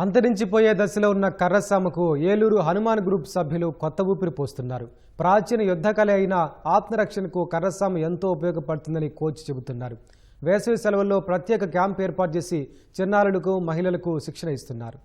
అంతరించిపోయే దశలో ఉన్న కర్రసామకు ఏలూరు హనుమాన్ గ్రూప్ సభ్యులు కొత్త ఊపిరి పోస్తున్నారు. ప్రాచీన యుద్ధ కళ అయిన ఆత్మరక్షణకు కర్రసామ ఎంతో ఉపయోగపడుతుందని కోచ్ చెబుతున్నారు. వేసవి సెలవుల్లో ప్రత్యేక క్యాంప్ ఏర్పాటు చేసి చిన్నారులకు మహిళలకు శిక్షణ ఇస్తున్నారు.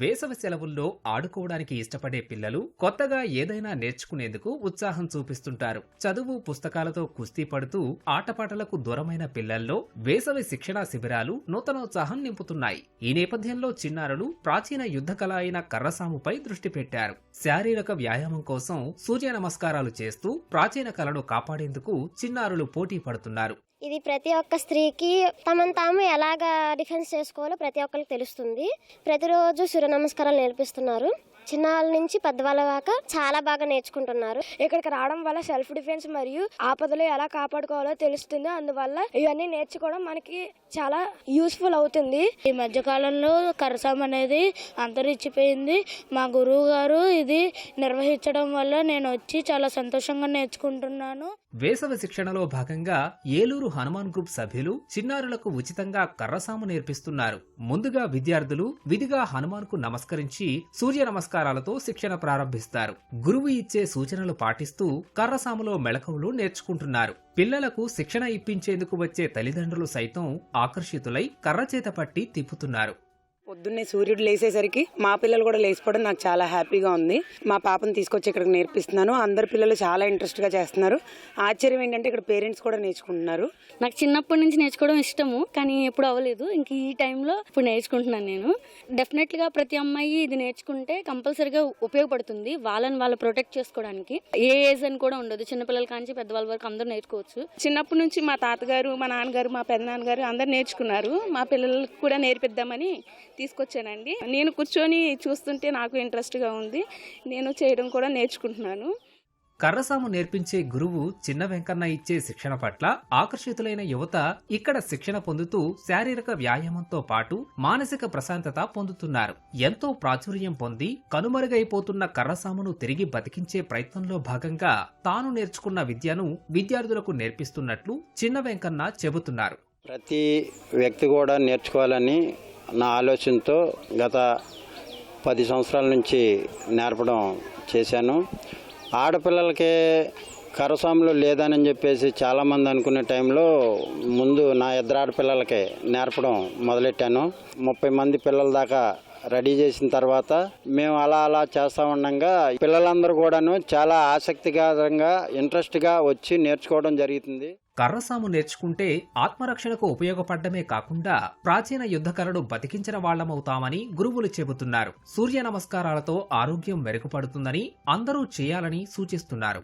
వేసవి సెలవుల్లో ఆడుకోవడానికి ఇష్టపడే పిల్లలు కొత్తగా ఏదైనా నేర్చుకునేందుకు ఉత్సాహం చూపిస్తుంటారు. చదువు పుస్తకాలతో కుస్తీ పడుతూ ఆటపాటలకు దూరమైన పిల్లల్లో వేసవి శిక్షణా శిబిరాలు నూతనోత్సాహం నింపుతున్నాయి. ఈ నేపథ్యంలో చిన్నారులు ప్రాచీన యుద్ధ కళ అయిన కర్రసాముపై దృష్టి పెట్టారు. శారీరక వ్యాయామం కోసం సూర్య నమస్కారాలు చేస్తూ ప్రాచీన కళను కాపాడేందుకు చిన్నారులు పోటీ పడుతున్నారు. ఇది ప్రతి ఒక్క స్త్రీకి తమను తాము ఎలాగా డిఫెన్స్ చేసుకోవాలో ప్రతి ఒక్కరికి తెలుస్తుంది. ప్రతిరోజు సూర్య నమస్కారాలు నేర్పిస్తున్నారు. చిన్నవాళ్ళ నుంచి పెద్దవాళ్ళ దాకా చాలా బాగా నేర్చుకుంటున్నారు. ఇక్కడికి రావడం వల్ల సెల్ఫ్ డిఫెన్స్ మరియు ఆపదలు ఎలా కాపాడుకోవాలో తెలుస్తుంది. అందువల్ల ఇవన్నీ నేర్చుకోవడం మనకి చాలా యూస్ఫుల్ అవుతుంది. ఈ మధ్య కాలంలో కరసాం అనేది అంతరించిపోయింది. మా గురువు గారు ఇది నిర్వహించడం వల్ల నేను వచ్చి చాలా సంతోషంగా నేర్చుకుంటున్నాను. వేసవి శిక్షణలో భాగంగా ఏలూరు హనుమాన్ గ్రూప్ సభ్యులు చిన్నారులకు ఉచితంగా కర్రసాము నేర్పిస్తున్నారు. ముందుగా విద్యార్థులు విధిగా హనుమాన్కు నమస్కరించి సూర్య నమస్కారాలతో శిక్షణ ప్రారంభిస్తారు. గురువు ఇచ్చే సూచనలు పాటిస్తూ కర్రసాములో మెళకువలు నేర్చుకుంటున్నారు. పిల్లలకు శిక్షణ ఇప్పించేందుకు వచ్చే తల్లిదండ్రులు సైతం ఆకర్షితులై కర్ర చేత పట్టి తిప్పుతున్నారు. పొద్దున్నే సూర్యుడు లేసేసరికి మా పిల్లలు కూడా లేచిపోవడం నాకు చాలా హ్యాపీగా ఉంది. మా పాపను తీసుకొచ్చి ఇక్కడికి నేర్పిస్తున్నాను. అందరు పిల్లలు చాలా ఇంట్రెస్ట్గా చేస్తున్నారు. ఆశ్చర్యం ఏంటంటే ఇక్కడ పేరెంట్స్ కూడా నేర్చుకుంటున్నారు. నాకు చిన్నప్పటి నుంచి నేర్చుకోవడం ఇష్టము కానీ ఎప్పుడు అవ్వలేదు. ఇంక ఈ టైంలో ఇప్పుడు నేర్చుకుంటున్నాను నేను. డెఫినెట్గా ప్రతి అమ్మాయి ఇది నేర్చుకుంటే కంపల్సరీగా ఉపయోగపడుతుంది వాళ్ళని వాళ్ళు ప్రొటెక్ట్ చేసుకోవడానికి. ఏ ఏజ్ అని కూడా ఉండదు. చిన్నపిల్లల కాంచి పెద్దవాళ్ళ వరకు అందరూ నేర్చుకోవచ్చు. చిన్నప్పటి నుంచి మా తాతగారు మా నాన్నగారు మా పెద్దనాన్నగారు అందరు నేర్చుకున్నారు. మా పిల్లలకు కూడా నేర్పిద్దామని తీసుకొచ్చానండి. నేను కూర్చొని చూస్తుంటే నాకు ఇంట్రెస్ట్గా ఉంది. నేను చేయడం కూడా నేర్చుకుంటున్నాను. కర్రసాము నేర్పించే గురువు చిన్న వెంకన్న ఇచ్చే శిక్షణ పట్ల ఆకర్షితులైన యువత ఇక్కడ శిక్షణ పొందుతూ శారీరక వ్యాయామంతో పాటు మానసిక ప్రశాంతత పొందుతున్నారు. ఎంతో ప్రాచుర్యం పొంది కనుమరుగైపోతున్న కర్రసామును తిరిగి బతికించే ప్రయత్నంలో భాగంగా తాను నేర్చుకున్న విద్యను విద్యార్థులకు నేర్పిస్తున్నట్లు చిన్న వెంకన్న చెబుతున్నారు. ప్రతి వ్యక్తి కూడా నేర్చుకోవాలని నా ఆలోచనతో గత పది సంవత్సరాల నుంచి నేర్పడం చేశాను. ఆడపిల్లలకే కరసాములు లేదని చెప్పేసి చాలామంది అనుకునే టైంలో ముందు నా ఇద్దరు ఆడపిల్లలకే నేర్పడం మొదలెట్టాను. ముప్పై మంది పిల్లల దాకా రెడీ చేసిన తర్వాత మేము అలా అలా చేస్తూ ఉండగా పిల్లలందరూ కూడాను చాలా ఆసక్తికరంగా ఇంట్రెస్ట్గా వచ్చి నేర్చుకోవడం జరుగుతుంది. కర్రసాము నేర్చుకుంటే ఆత్మరక్షణకు ఉపయోగపడ్డమే కాకుండా ప్రాచీన యుద్ధకళను బతికించిన వాళ్ళమవుతామని గురువులు చెబుతున్నారు. సూర్య నమస్కారాలతో ఆరోగ్యం మెరుగుపడుతుందని అందరూ చేయాలని సూచిస్తున్నారు.